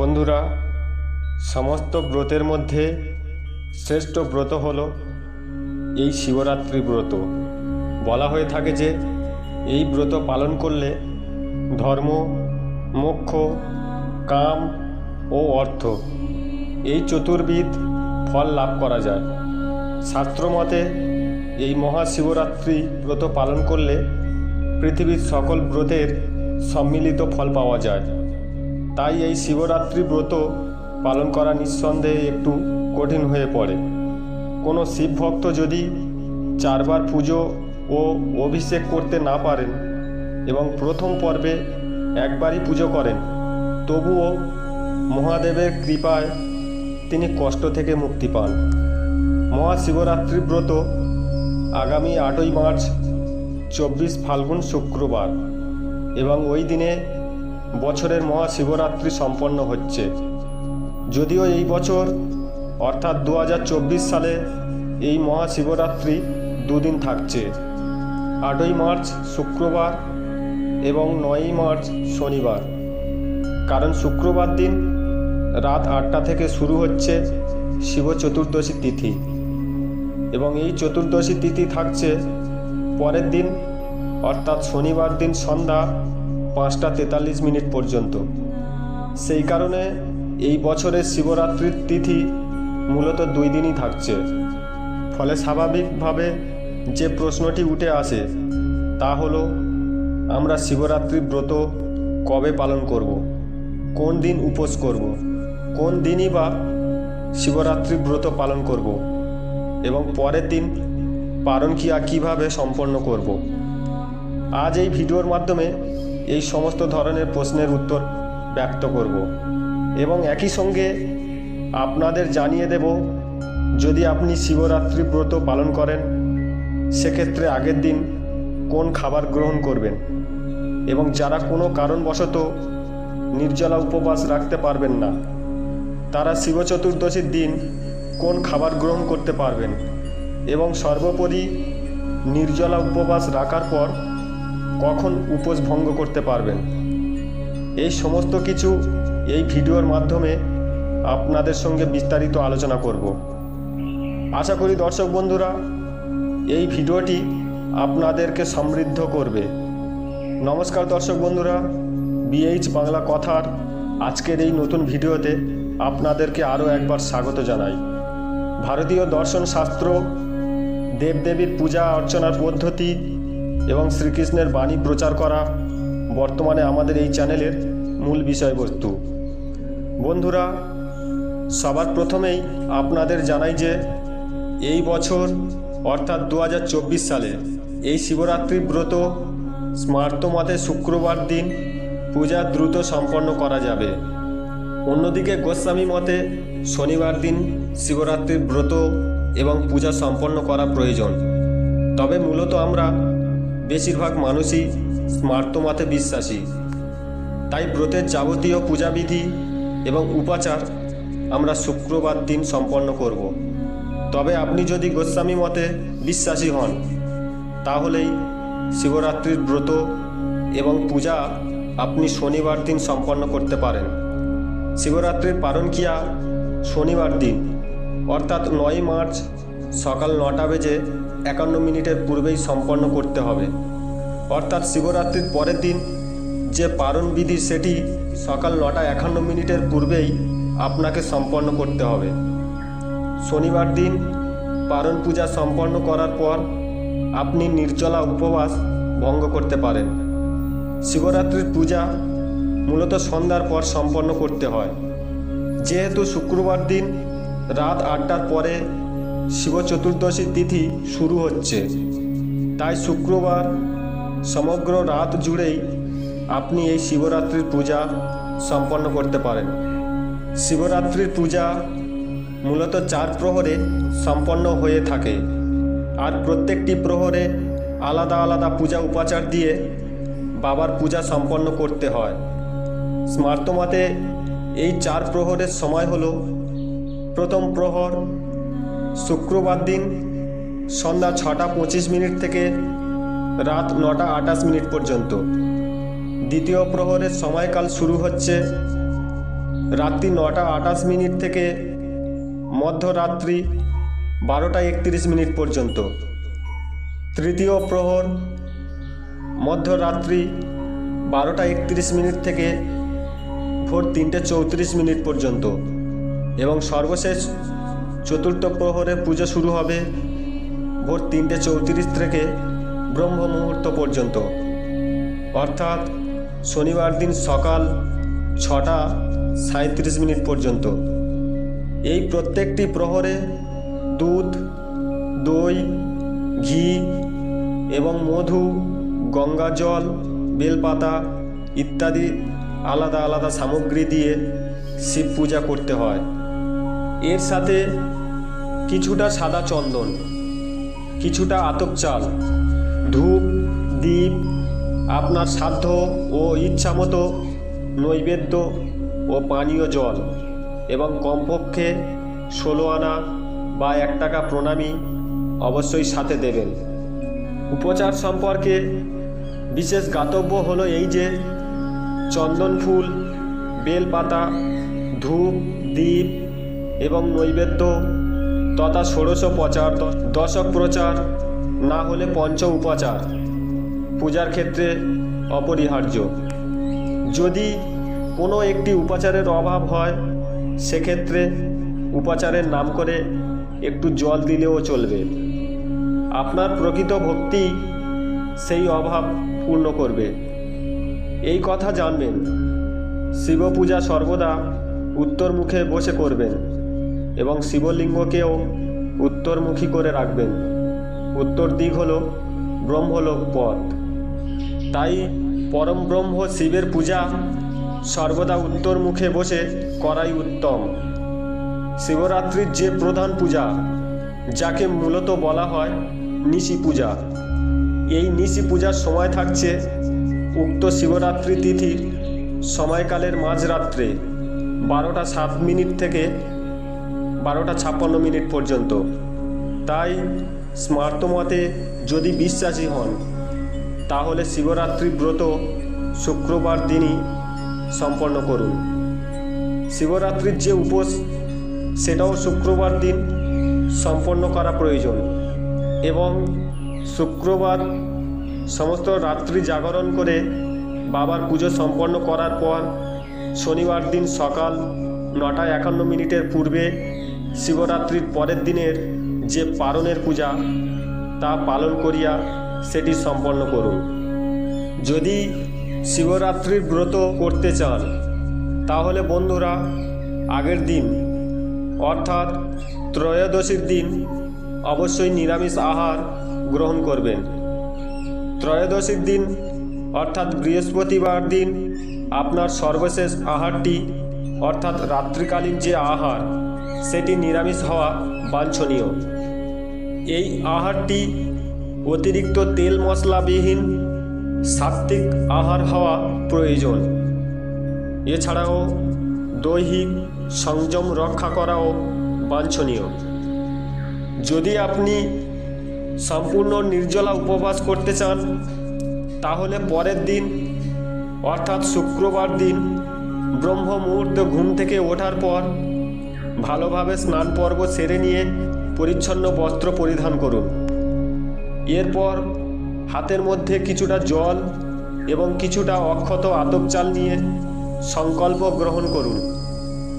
বন্ধুরা, সমস্ত ব্রতের মধ্যে শ্রেষ্ঠ ব্রত হল এই শিবরাত্রি ব্রত। বলা হয়ে থাকে যে এই ব্রত পালন করলে ধর্ম, মোক্ষ, কাম ও অর্থ এই চতুর্বিধ ফল লাভ করা যায়। শাস্ত্রমতে এই মহাশিবরাত্রি ব্রত পালন করলে পৃথিবীর সকল ব্রতের সম্মিলিত ফল পাওয়া যায়। তাই এই শিবরাত্রি ব্রত পালন করা নিঃসন্দেহে একটু কঠিন হয়ে পড়ে। কোনো শিব ভক্ত যদি চারবার পুজো ও অভিষেক করতে না পারেন এবং প্রথম পর্বে একবারই পুজো করেন, তবুও মহাদেবের কৃপায় তিনি কষ্ট থেকে মুক্তি পান। মহাশিবরাত্রি ব্রত আগামী আটই মার্চ, চব্বিশ ফাল্গুন শুক্রবার এবং ওই দিনে বছরের মহাশিবরাত্রি সম্পন্ন হচ্ছে। যদিও এই বছর, অর্থাৎ দু হাজার চব্বিশ সালে, এই মহাশিবরাত্রি দুদিন থাকছে। আটই মার্চ শুক্রবার এবং নয়ই মার্চ শনিবার। কারণ শুক্রবার দিন রাত আটটা থেকে শুরু হচ্ছে শিব চতুর্দশী তিথি। এবং এই চতুর্দশী তিথি থাকছে পরের দিন, অর্থাৎ শনিবার দিন সন্ধ্যা পাঁচটা তেতাল্লিশ মিনিট পর্যন্ত। সেই কারণে এই বছরের শিবরাত্রির তিথি মূলত দুই দিনই থাকছে। ফলে স্বাভাবিকভাবে যে প্রশ্নটি উঠে আসে, তা হলো, আমরা শিবরাত্রি ব্রত কবে পালন করব? কোন দিন উপোস করব? কোন দিনই বা শিবরাত্রি ব্রত পালন করব? এবং পরের দিন পালন কিয়া কীভাবে সম্পন্ন করব? আজ এই ভিডিওর মাধ্যমে এই সমস্ত ধরনের প্রশ্নের উত্তর ব্যক্ত করব এবং একই সঙ্গে আপনাদের জানিয়ে দেব, যদি আপনি শিবরাত্রি ব্রত পালন করেন, সেক্ষেত্রে আগের দিন কোন খাবার গ্রহণ করবেন? এবং যারা কোনো কারণবশত নির্জলা উপবাস রাখতে পারবেন না, তারা শিব চতুর্দশীর দিন কোন খাবার গ্রহণ করতে পারবেন? এবং সর্বোপরি নির্জলা উপবাস রাখার পর কখন উপোস ভঙ্গ করতে পারবেন। এই সমস্ত কিছু এই ভিডিওর মাধ্যমে আপনাদের সঙ্গে বিস্তারিত আলোচনা করব। আশা করি দর্শক বন্ধুরা, এই ভিডিওটি আপনাদেরকে সমৃদ্ধ করবে। নমস্কার দর্শক বন্ধুরা বিএইচ বাংলা কথার আজকের এই নতুন ভিডিওতে আপনাদেরকে আরও একবার স্বাগত জানাই। ভারতীয় দর্শন শাস্ত্র, দেবদেবীর পূজা অর্চনার পদ্ধতি এবং শ্রীকৃষ্ণের বাণী প্রচার করা বর্তমানে আমাদের এই চ্যানেলের মূল বিষয়বস্তু। বন্ধুরা, সবার প্রথমেই আপনাদের জানাই যে এই বছর, অর্থাৎ দু হাজার চব্বিশ সালে, এই শিবরাত্রি ব্রত স্মার্ত মতে শুক্রবার দিন পূজা দ্রুত সম্পন্ন করা যাবে। অন্যদিকে গোস্বামী মতে শনিবার দিন শিবরাত্রির ব্রত এবং পূজা সম্পন্ন করা প্রয়োজন। তবে মূলত আমরা বেশিরভাগ মানুষই স্মার্ত মতে বিশ্বাসী। তাই ব্রতের যাবতীয় পূজাবিধি এবং উপাচার আমরা শুক্রবার দিন সম্পন্ন করব। তবে আপনি যদি গোস্বামী মতে বিশ্বাসী হন, তাহলেই শিবরাত্রির ব্রত এবং পূজা আপনি শনিবার দিন সম্পন্ন করতে পারেন। শিবরাত্রির পালন কিয়া শনিবার দিন, অর্থাৎ নয় মার্চ সকাল নটা বেজে একান্ন মিনিটের পূর্বেই সম্পন্ন করতে হবে। অর্থাৎ শিবরাত্রির পরের দিন যে পারণ বিধি, সেটি সকাল নটা একান্ন মিনিটের পূর্বেই আপনাকে সম্পন্ন করতে হবে। শনিবার দিন পারণ পূজা সম্পন্ন করার পর আপনি নির্জলা উপবাস ভঙ্গ করতে পারেন। শিবরাত্রির পূজা মূলত সন্ধ্যার পর সম্পন্ন করতে হয়। যেহেতু শুক্রবার দিন রাত আটটার পরে শিব চতুর্দশী তিথি শুরু হচ্ছে। তাই শুক্রবার সমগ্র রাত জুড়েই আপনি এই শিবরাত্রির পূজা সম্পন্ন করতে পারেন। শিবরাত্রির পূজা মূলত চার প্রহরে সম্পন্ন হয়ে থাকে। আর প্রত্যেকটি প্রহরে আলাদা আলাদা পূজা উপাচার দিয়ে বাবার পূজা সম্পন্ন করতে হয়। স্মার্তমতে এই চার প্রহরের সময় হল প্রথম প্রহর শুক্রবার দিন সন্ধ্যা ছটা পঁচিশ মিনিট থেকে রাত নটা আটাশ মিনিট পর্যন্ত। দ্বিতীয় প্রহরের সময়কাল শুরু হচ্ছে রাত্রি নটা আটাশ মিনিট থেকে মধ্যরাত্রি বারোটা একত্রিশ মিনিট পর্যন্ত। তৃতীয় প্রহর মধ্যরাত্রি বারোটা একত্রিশ মিনিট থেকে ভোর তিনটে চৌত্রিশ মিনিট পর্যন্ত এবং সর্বশেষ চতুর্থ প্রহরে পুজো শুরু হবে ভোর তিনটে চৌত্রিশ থেকে ব্রহ্ম মুহূর্ত পর্যন্ত। অর্থাৎ শনিবার দিন সকাল ছটা সাঁত্রিশ মিনিট পর্যন্ত। এই প্রত্যেকটি প্রহরে দুধ, দই, ঘি এবং মধু, গঙ্গা জল, বেলপাতা ইত্যাদি আলাদা আলাদা সামগ্রী দিয়ে শিব পূজা করতে হয়। এর সাথে কিছুটা সাদা চন্দন, কিছুটা আতপ চাল, ধূপ দ্বীপ আপনার সাধ্য ও ইচ্ছা মতো নৈবেদ্য ও পানীয় জল এবং কমপক্ষে ষোলো আনা বা এক টাকা প্রণামী অবশ্যই সাথে দেবেন। উপচার সম্পর্কে বিশেষ গাতব্য হলো এই যে, চন্দন ফুল, বেলপাতা, ধূপ দ্বীপ এবং নৈবেদ্য তথা ষোড়শ প্রচার দশক প্রচার, না হলে পঞ্চ উপাচার। পূজার ক্ষেত্রে অপরিহার্য। যদি কোনো একটি উপাচারের অভাব হয়, সেক্ষেত্রে উপাচারের নাম করে একটু জল দিলেও চলবে। আপনার প্রকৃত ভক্তি সেই অভাব পূর্ণ করবে। এই কথা জানবেন। শিব পূজা সর্বদা উত্তর মুখে বসে করবেন। এবং শিবলিঙ্গকেও উত্তরমুখী করে রাখবেন। উত্তর দিক হল ব্রহ্মলোক পথ তাই পরম ব্রহ্ম শিবের পূজা সর্বদা উত্তর মুখে বসে করাই উত্তম। শিবরাত্রির যে প্রধান পূজা, যাকে মূলত বলা হয় নিশি পূজা। এই নিশি পূজার সময় থাকছে উক্ত শিবরাত্রি তিথির সময়কালের মাঝরাত্রে, বারোটা সাত মিনিট থেকে বারোটা ছাপ্পান্ন মিনিট পর্যন্ত। তাই স্মার্তমতে যদি বিশ্বাসী হন, তাহলে শিবরাত্রি ব্রত শুক্রবার দিনই সম্পন্ন করুন। শিবরাত্রির যে উপোস, সেটাও শুক্রবার দিন সম্পন্ন করা প্রয়োজন এবং শুক্রবার সমস্ত রাত্রি জাগরণ করে বাবার পুজো সম্পন্ন করার পর শনিবার দিন সকাল নটা একান্ন মিনিটের পূর্বে শিবরাত্রির পরের দিনের যে পালনের পূজা, তা পালন করিয়া সেটি সম্পন্ন করুন। যদি শিবরাত্রির ব্রত করতে চান, তাহলে বন্ধুরা, আগের দিন, অর্থাৎ ত্রয়োদশীর দিন, অবশ্যই নিরামিষ আহার গ্রহণ করবেন। ত্রয়োদশীর দিন, অর্থাৎ বৃহস্পতিবার দিন, আপনার সর্বশেষ আহারটি, অর্থাৎ রাত্রিকালীন যে আহার সেটি নিরামিষ হওয়া বাঞ্ছনীয়। এই আহারটি অতিরিক্ত তেল মশলাবিহীন সাত্ত্বিক আহার হওয়া প্রয়োজন। এছাড়াও দৈহিক সংযম রক্ষা করাও বাঞ্ছনীয়। যদি আপনি সম্পূর্ণ নির্জলা উপবাস করতে চান, তাহলে পরের দিন, অর্থাৎ শুক্রবার দিন ব্রহ্ম মুহূর্ত ঘুম থেকে ওঠার পর ভালোভাবে স্নান পর্ব সেরে নিয়ে পরিচ্ছন্ন বস্ত্র পরিধান করুন। এরপর হাতের মধ্যে কিছুটা জল এবং কিছুটা অক্ষত আতপ চাল নিয়ে সংকল্প গ্রহণ করুন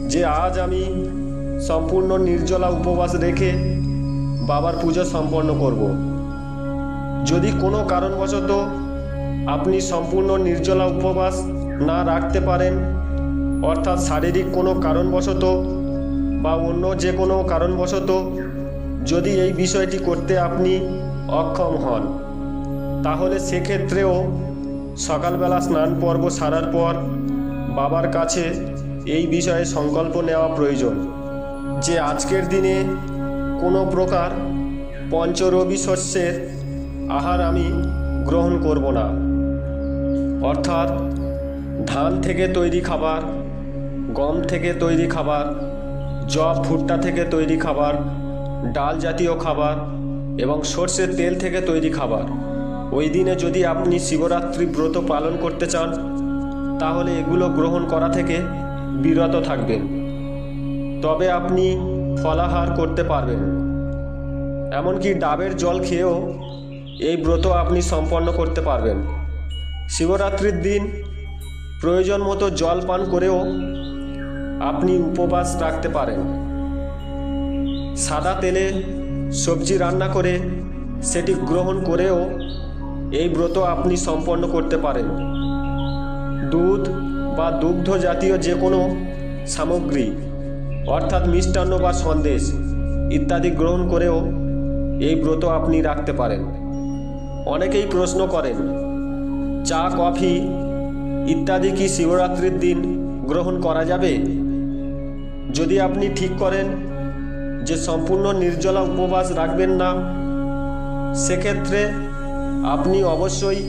যে আজ আমি সম্পূর্ণ নির্জলা উপবাস রেখে বাবার পুজো সম্পন্ন করব। যদি কোনো কারণবশত আপনি সম্পূর্ণ নির্জলা উপবাস না রাখতে পারেন, অর্থাৎ শারীরিক কোনো কারণবশত বা অন্য যে কোনো কারণবশত যদি এই বিষয়টি করতে আপনি অক্ষম হন, তাহলে সেক্ষেত্রেও সকালবেলা স্নান পর্ব সারার পর বাবার কাছে এই বিষয়ে সংকল্প নেওয়া প্রয়োজন যে আজকের দিনে কোনো প্রকার পঞ্চরবি শস্যের আহার আমি গ্রহণ করব না। অর্থাৎ ধান থেকে তৈরি খাবার, গম থেকে তৈরি খাবার জব ভুট্টা থেকে তৈরি খাবার, ডাল জাতীয় খাবার এবং সর্ষের তেল থেকে তৈরি খাবার। ওই দিনে যদি আপনি শিবরাত্রি ব্রত পালন করতে চান, তাহলে এগুলো গ্রহণ করা থেকে বিরত থাকবেন। তবে আপনি ফলাহার করতে পারবেন। এমনকি ডাবের জল খেয়েও এই ব্রত আপনি সম্পন্ন করতে পারবেন। শিবরাত্রির দিন প্রয়োজন মতো জল পান করেও আপনি উপবাস রাখতে পারেন। সাদা তেলে সবজি রান্না করে সেটি গ্রহণ করেও এই ব্রত আপনি সম্পন্ন করতে পারেন। দুধ বা দুগ্ধ জাতীয় যে কোনো সামগ্রী, অর্থাৎ মিষ্টান্ন বা সন্দেশ ইত্যাদি গ্রহণ করেও এই ব্রত আপনি রাখতে পারেন। অনেকেই প্রশ্ন করেন, চা, কফি ইত্যাদি কি শিবরাত্রির দিন গ্রহণ করা যাবে? যদি আপনি ঠিক করেন যে সম্পূর্ণ নির্জলা উপবাস রাখবেন না, সেক্ষেত্রে আপনি অবশ্যই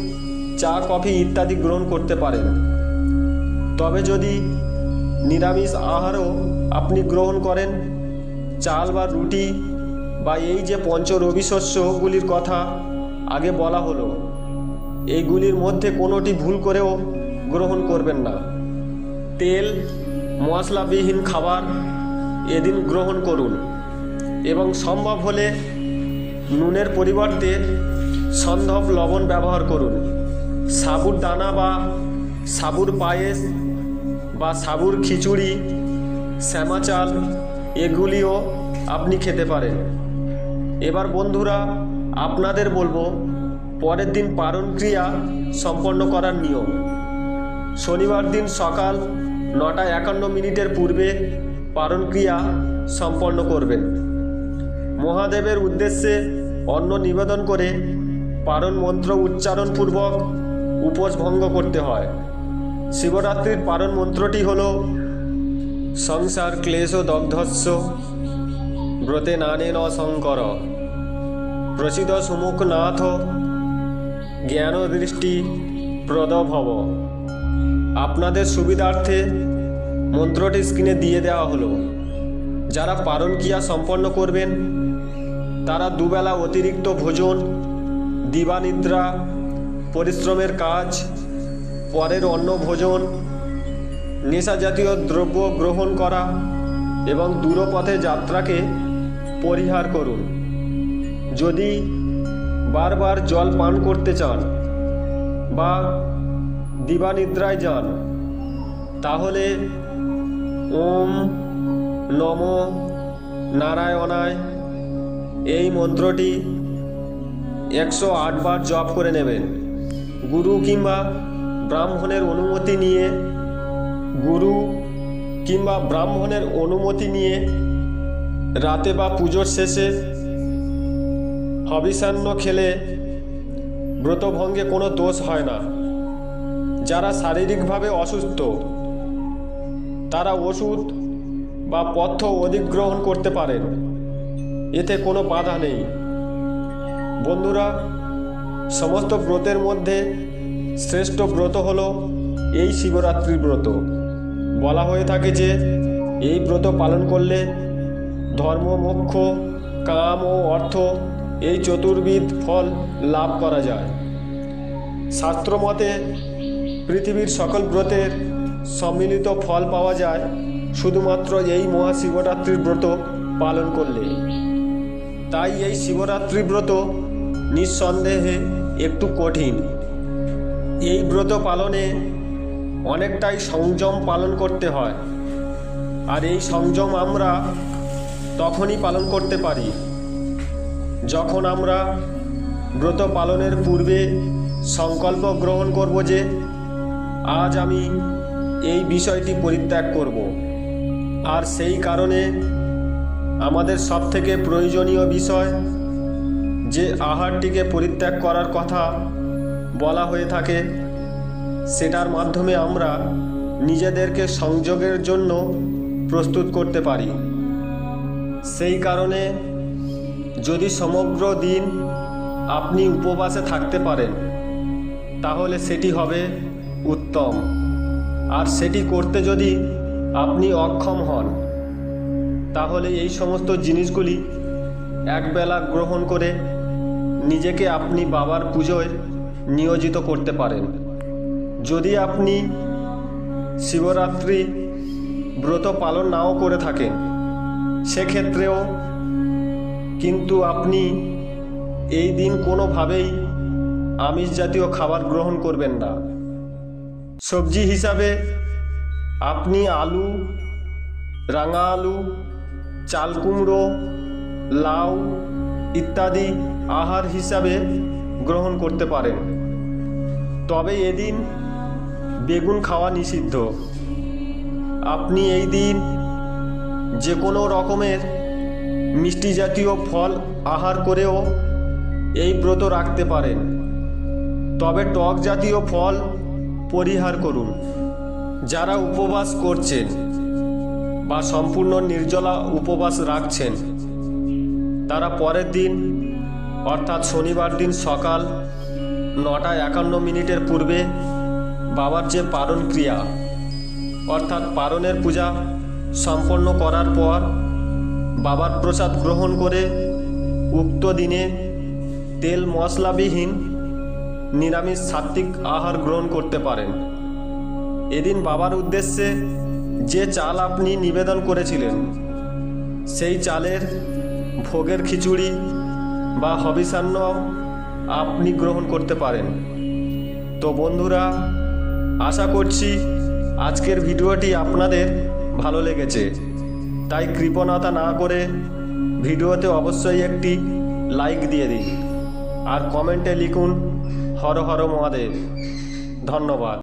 চা, কফি ইত্যাদি গ্রহণ করতে পারেন। তবে যদি নিরামিষ আহারও আপনি গ্রহণ করেন, চাল বা রুটি বা এই যে পঞ্চ রবি শস্যগুলির কথা আগে বলা হলো, এইগুলির মধ্যে কোনোটি ভুল করেও গ্রহণ করবেন না। তেল মশলাবিহীন খাবার এদিন গ্রহণ করুন এবং সম্ভব হলে নুনের পরিবর্তে সন্ধব লবণ ব্যবহার করুন। সাবুর দানা বা সাবুর পায়েস বা সাবুর খিচুড়ি, শ্যামা চাল, এগুলিও আপনি খেতে পারেন। এবার বন্ধুরা, আপনাদের বলব, পরের দিন পারণ ক্রিয়া সম্পন্ন করার নিয়ম। শনিবার দিন সকাল নটা একান্ন মিনিটের পূর্বে পারণক্রিয়া সম্পন্ন করবেন। মহাদেবের উদ্দেশ্যে অন্ন নিবেদন করে পারণ মন্ত্র উচ্চারণপূর্বক উপোস ভঙ্গ করতে হয়। শিবরাত্রির পারণ মন্ত্রটি হল, সংসার ক্লেশ দগ্ধস্য, ব্রতে নানেন শঙ্কর। প্রসিদ্ধ সুমুখনাথ জ্ঞান দৃষ্টি প্রদভব। আপনাদের সুবিধার্থে মন্ত্রটি স্ক্রিনে দিয়ে দেওয়া হলো। যারা পারণ ক্রিয়া সম্পন্ন করবেন, তারা দুবেলা অতিরিক্ত ভোজন, দিবানিদ্রা, পরিশ্রমের কাজ, পরের অন্ন ভোজন, নেশা জাতীয় দ্রব্য গ্রহণ করা এবং দূরপথে যাত্রাকে পরিহার করুন। যদি বারবার জল পান করতে চান বা দিবানিদ্রায় যান। তাহলে ওম নম নারায়ণায় এই মন্ত্রটি একশো আটবার জপ করে নেবেন। গুরু কিংবা ব্রাহ্মণের অনুমতি নিয়ে, গুরু কিংবা ব্রাহ্মণের অনুমতি নিয়ে রাতে বা পুজোর শেষে হবিষান্ন খেলে ব্রতভঙ্গে কোনো দোষ হয় না। যারা শারীরিকভাবে অসুস্থ, তারা ওষুধ বা পথ্য অধিগ্রহণ করতে পারেন। এতে কোনো বাধা নেই। বন্ধুরা, সমস্ত ব্রতের মধ্যে শ্রেষ্ঠ ব্রত হল এই শিবরাত্রির ব্রত। বলা হয়ে থাকে যে, এই ব্রত পালন করলে ধর্ম, মোক্ষ, কাম ও অর্থ এই চতুর্বিধ ফল লাভ করা যায়। শাস্ত্রমতে পৃথিবীর সকল ব্রতের সম্মিলিত ফল পাওয়া যায়, শুধুমাত্র এই মহাশিবরাত্রির ব্রত পালন করলে। তাই এই শিবরাত্রি ব্রত নিঃসন্দেহে একটু কঠিন। এই ব্রত পালনে অনেকটাই সংযম পালন করতে হয়। আর এই সংযম আমরা তখনই পালন করতে পারি, যখন আমরা ব্রত পালনের পূর্বে সংকল্প গ্রহণ করব যে আজ আমি এই বিষয়টি পরিত্যাগ করব। আর সেই কারণে আমাদের সবথেকে প্রয়োজনীয় বিষয় যে আহারটিকে পরিত্যাগ করার কথা বলা হয়ে থাকে, সেটার মাধ্যমে আমরা নিজেদেরকে সংযোগের জন্য প্রস্তুত করতে পারি। সেই কারণে যদি সমগ্র দিন আপনি উপবাসে থাকতে পারেন, তাহলে সেটি হবে উত্তম। আর সেটি করতে যদি আপনি অক্ষম হন, তাহলে এই সমস্ত জিনিসগুলি একবেলা গ্রহণ করে নিজেকে আপনি বাবার পুজোয় নিয়োজিত করতে পারেন। যদি আপনি শিবরাত্রি ব্রত পালন নাও করে থাকেন, সেক্ষেত্রেও কিন্তু আপনি এই দিন কোনোভাবেই আমিষ জাতীয় খাবার গ্রহণ করবেন না। সবজি হিসাবে আপনি আলু, রাঙা আলু, চাল কুমড়ো, লাউ ইত্যাদি আহার হিসাবে গ্রহণ করতে পারেন। তবে এদিন বেগুন খাওয়া নিষিদ্ধ। আপনি এই দিন যে কোনো রকমের মিষ্টি জাতীয় ফল আহার করেও এই ব্রত রাখতে পারেন। তবে টক জাতীয় ফল পরিহার করুন। যারা উপবাস করছেন বা সম্পূর্ণ নির্জলা উপবাস রাখছেন, তারা পরের দিন, অর্থাৎ শনিবার দিন সকাল নটা একান্ন মিনিটের পূর্বে বাবার যে পারণ ক্রিয়া, অর্থাৎ পারণের পূজা সম্পন্ন করার পর বাবার প্রসাদ গ্রহণ করে উক্ত দিনে তেল মশলাবিহীন নিরামিষ সাত্ত্বিক আহার গ্রহণ করতে পারেন। এদিন বাবার উদ্দেশ্যে যে চাল আপনি নিবেদন করেছিলেন, সেই চালের ভোগের খিচুড়ি বা হবিষান্ন আপনি গ্রহণ করতে পারেন। তো বন্ধুরা, আশা করছি আজকের ভিডিওটি আপনাদের ভালো লেগেছে। তাই কৃপণতা না করে ভিডিওতে অবশ্যই একটি লাইক দিয়ে দিন। আর কমেন্টে লিখুন হর হর মহাদেব। ধন্যবাদ।